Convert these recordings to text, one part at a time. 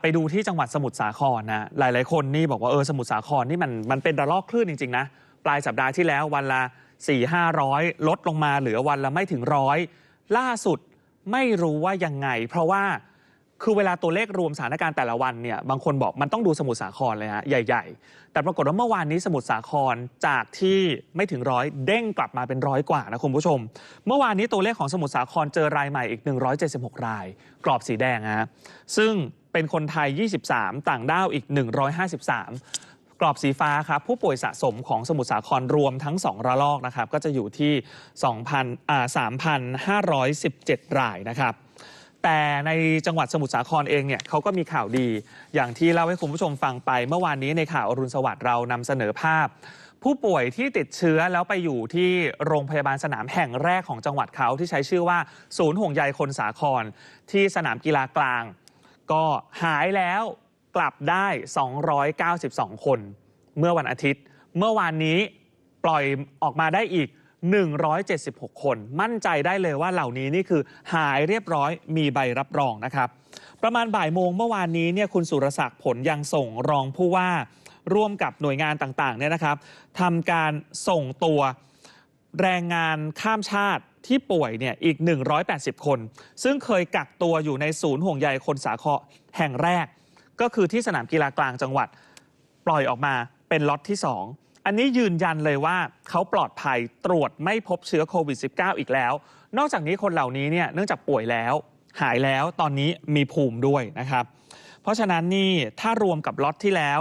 ไปดูที่จังหวัดสมุทรสาครนะหลาย ๆ คนนี่บอกว่าเออสมุทรสาครนี่มันมันเป็นระลอกคลื่นจริง ๆ นะ ปลายสัปดาห์ที่แล้ววันละ 4 500 ลดลงมาเหลือวันละไม่ถึงร้อยล่าสุดไม่รู้ว่ายังไง เพราะว่าคือเวลาตัวเลขรวมสถานการณ์แต่ละวันเนี่ยบางคนบอกมันต้องดูสมุทรสาครเลยฮะใหญ่ ๆ แต่ปรากฏว่าเมื่อวานนี้สมุทรสาครจากที่ไม่ถึงร้อยเด้งกลับมาเป็นร้อยกว่านะคุณผู้ชม เมื่อวานนี้ตัวเลขของสมุทรสาครเจอรายใหม่อีก 176 ราย กรอบสีแดงฮะซึ่ง เป็นคนไทย 23 ต่างด้าวอีก 153 กรอบสีฟ้าครับ ผู้ป่วยสะสมของสมุทรสาครรวมทั้ง 2 ระลอกนะครับ ก็จะอยู่ที่2,000อ่า3,517 รายนะครับแต่ในจังหวัดสมุทรสาครเองเนี่ยเขาก็มีข่าวดี อย่างที่เล่าให้คุณผู้ชมฟังไป เมื่อวานนี้ในข่าวอรุณสวัสดิ์เรานำเสนอภาพ ผู้ป่วยที่ติดเชื้อแล้วไปอยู่ที่โรงพยาบาลสนามแห่งแรกของจังหวัดเขาที่ใช้ชื่อว่า ศูนย์ห่วงใยคนสาคร ที่สนามกีฬากลาง ก็หายแล้วกลับได้ 292 คน เมื่อวันอาทิตย์ เมื่อวานนี้ปล่อยออกมาได้อีก 176 คน มั่นใจได้เลยว่าเหล่านี้นี่คือหายเรียบร้อยมีใบรับรองนะครับ ประมาณบ่ายโมงเมื่อวานนี้เนี่ยคุณสุรศักดิ์ผลยังส่งรองผู้ว่าร่วมกับหน่วยงานต่างๆเนี่ยนะครับทำการส่งตัวแรงงานข้ามชาติ ที่ป่วยเนี่ยอีก 180 คน ซึ่งเคยกักตัวอยู่ในศูนย์ห่วงใยคนสาครแห่งแรก ก็คือที่สนามกีฬากลางจังหวัด ปล่อยออกมาเป็นล็อตที่ 2 อันนี้ยืนยันเลยว่าเขาปลอดภัยตรวจไม่พบเชื้อโควิด -19 อีกแล้ว นอกจากนี้คนเหล่านี้เนี่ยเนื่องจากป่วยแล้วหายแล้วตอนนี้มีภูมิด้วยนะครับ เพราะฉะนั้นนี่ถ้ารวมกับล็อตที่แล้ว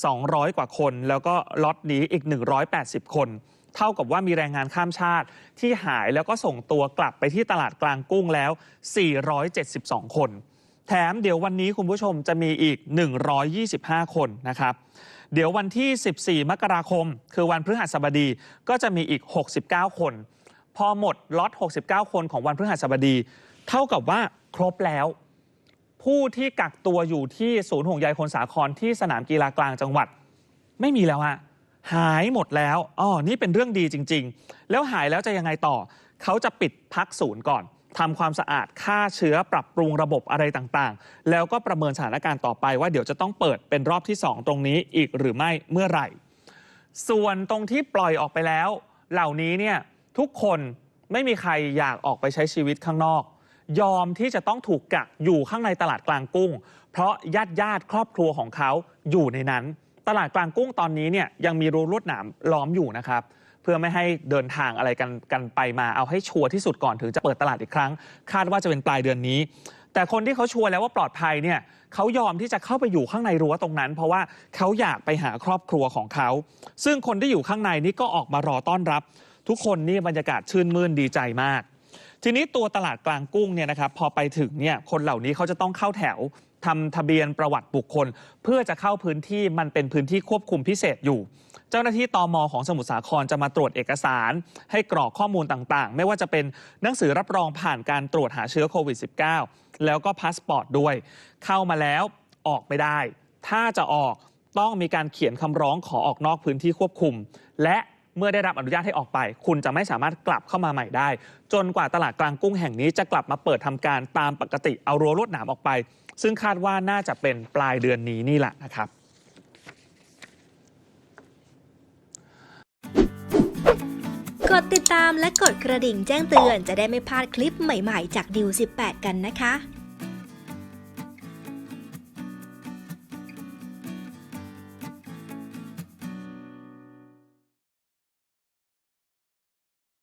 200 กว่าคน แล้วก็ล็อตนี้อีก 180 คน เท่ากับว่ามีแรงงานข้ามชาติที่หายแล้วก็ส่งตัวกลับไปที่ตลาดกลางกุ้งแล้ว 472 คน แถมเดี๋ยววันนี้คุณผู้ชมจะมีอีก 125 คนนะครับ เดี๋ยววันที่ 14 มกราคม คือวันพฤหัสบดีก็จะมีอีก 69 คน พอหมดล็อต 69 คนของวันพฤหัสบดี เท่ากับว่าครบแล้วผู้ที่กักตัวอยู่ที่ศูนย์ห่วงใยคนสาครที่สนามกีฬากลางจังหวัด ไม่มีแล้วฮะ หายหมดแล้วอ๋อนี่เป็นเรื่องดีจริง ๆ แล้วหายแล้วจะยังไงต่อ เขาจะปิดพักศูนย์ก่อนทำความสะอาดฆ่าเชื้อปรับปรุงระบบอะไรต่างๆ แล้วก็ประเมินสถานการณ์ต่อไปว่าเดี๋ยวจะต้องเปิดเป็นรอบที่ 2 ตรงนี้อีกหรือไม่เมื่อไหร่ ส่วนตรงที่ปล่อยออกไปแล้ว เหล่านี้เนี่ยทุกคนไม่มีใครอยากออกไปใช้ชีวิตข้างนอก ยอมที่จะต้องถูกกักอยู่ข้างในตลาดกลางกุ้ง เพราะญาติญาติๆครอบครัวของเขาอยู่ในนั้น ตลาดกลางกุ้งตอนนี้เนี่ยยังมีรั้วลวดหนามล้อมอยู่นะครับ เพื่อไม่ให้เดินทางอะไรกันกันไปมาเอาให้ชัวร์ที่สุดก่อนถึงจะเปิดตลาดอีกครั้ง คาดว่าจะเป็นปลายเดือนนี้ แต่คนที่เขาชัวร์แล้วว่าปลอดภัยเนี่ยเขายอมที่จะเข้าไปอยู่ข้างในรั้วตรงนั้น เพราะว่าเขาอยากไปหาครอบครัวของเขา ซึ่งคนที่อยู่ข้างในนี่ก็ออกมารอต้อนรับ ทุกคนนี่บรรยากาศชื่นมื่นดีใจมาก ทีนี้ตัวตลาดกลางกุ้งเนี่ยนะครับพอไปถึงเนี่ยคนเหล่านี้เขาจะต้องเข้าแถวทำทะเบียนประวัติบุคคล เพื่อจะเข้าพื้นที่มันเป็นพื้นที่ควบคุมพิเศษอยู่ เจ้าหน้าที่ตอมของสมุทรสาครจะมาตรวจเอกสาร ให้กรอกข้อมูลต่างๆ ไม่ว่าจะเป็นหนังสือรับรองผ่านการตรวจหาเชื้อโควิด -19 แล้วก็พาสปอร์ตด้วย เข้ามาแล้วออกไม่ได้ ถ้าจะออกต้องมีการเขียนคำร้องขอออกนอกพื้นที่ควบคุม และ เมื่อได้รับอนุญาตให้ออกไป คุณจะไม่สามารถกลับเข้ามาใหม่ได้ จนกว่าตลาดกลางกุ้งแห่งนี้จะกลับมาเปิดทำการตามปกติเอารั้วลวดหนามออกไป ซึ่งคาดว่าน่าจะเป็นปลายเดือนนี้นี่แหละนะครับกดติดตามและกดกระดิ่งแจ้งเตือนจะได้ไม่พลาดคลิปใหม่ๆ จากดิว18 กันนะคะ